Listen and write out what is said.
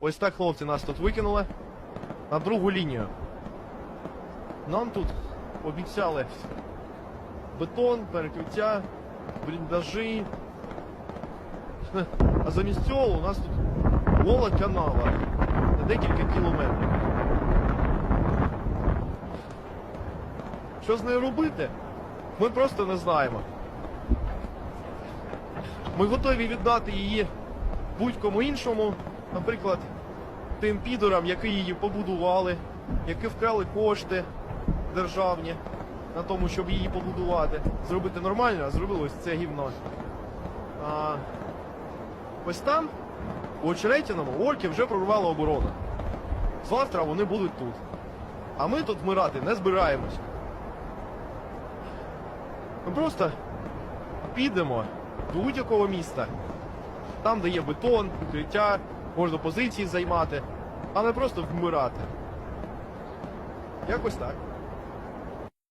Ось так хлопці нас тут викинули на другу лінію. Нам тут обіцяли бетон, перекриття, бліндажі. А замість цього у нас тут гола канава на декілька кілометрів. Що з нею робити? Ми просто не знаємо. Ми готові віддати її будь-кому іншому, наприклад, тим підорам, які її побудували, які вкрали кошти державні на тому, щоб її побудувати. Зробити нормально, а зробили це гівно. А, ось там, у Очеретяному, орки вже прорвали оборону. Завтра вони будуть тут. А ми тут вмирати не збираємось. Ми просто підемо до будь-якого міста. Там, де є бетон, укриття, можна позиції займати, а не просто вмирати. Якось так.